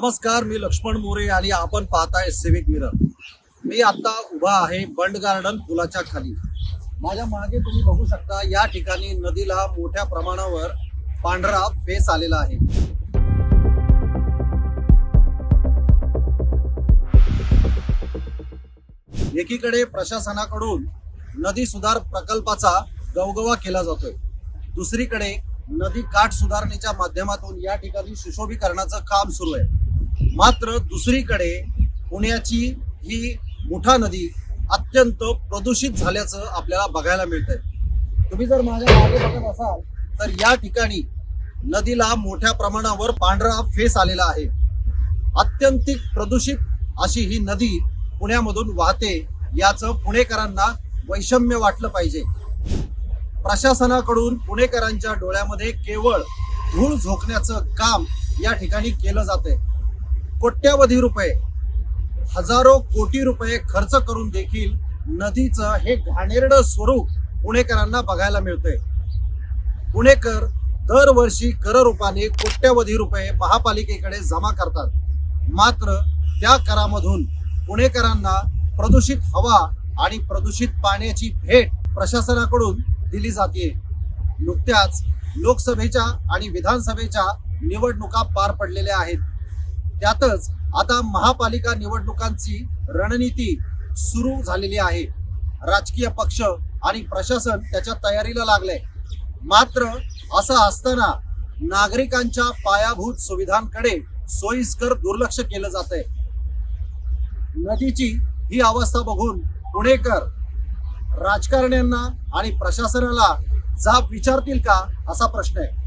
नमस्कार मी लक्ष्मण मोरे आणि आपण पाहताय सिविक मिरर मी आता उभा आहे बंड गार्डन पुलाच्या खाली. माझ्या मागे तुम्ही बघू शकता या ठिकाणी नदीला मोठ्या प्रमाणावर पांढरा फेस आलेला आहे. एकीकडे प्रशासनाकडून नदी सुधार प्रकल्पाचा गवगवा केला जातोय. दुसरीकडे नदी काठ सुधारणेच्या माध्यमातून या ठिकाणी सुशोभीकरणाचं काम सुरू आहे. मात्र दुसरीकडे पुण्याची ही मुठा नदी अत्यंत प्रदूषित झाल्याचं आपल्याला बघायला मिळतंय. तुम्ही जर माझ्या मागे बघत असाल तर या ठिकाणी नदीला मोठ्या प्रमाणावर पांढरा फेस आलेला आहे. अत्यंतिक प्रदूषित अशी ही नदी पुण्यामधून वाहते याचं पुणेकरांना वैषम्य वाटलं पाहिजे. प्रशासनाकडून पुणेकरांच्या डोळ्यामध्ये केवळ धूळ झोकण्याचं काम या ठिकाणी केलं जाते कोट्यावधी रुपये हजारो कोटी रुपये खर्च करून देखील नदीचं हे घाणेरडं स्वरूप पुणेकरांना बघायला मिळतंय. पुणेकर दरवर्षी कर रूपाने कोट्यावधी रुपये महापालिकेकडे जमा करतात. मात्र त्या करामधून पुणेकरांना प्रदूषित हवा आणि प्रदूषित पाण्याची भेट प्रशासनाकडून दिली जाते. नुकत्याच लोकसभेच्या आणि विधानसभेच्या निवडणुका पार पडलेल्या आहेत. त्यातच आता महापालिका निवडणुकांची रणनीती सुरू झालेली आहे. राजकीय पक्ष आणि प्रशासन त्याच्या तयारीला लागलंय. मात्र असं असताना नागरिकांच्या पायाभूत सुविधांकडे सोयीस्कर दुर्लक्ष केलं जात आहे नदीची ही अवस्था बघून पुणेकर राजकारण्यांना आणि प्रशासनाला जाब विचारतील का असा प्रश्न आहे.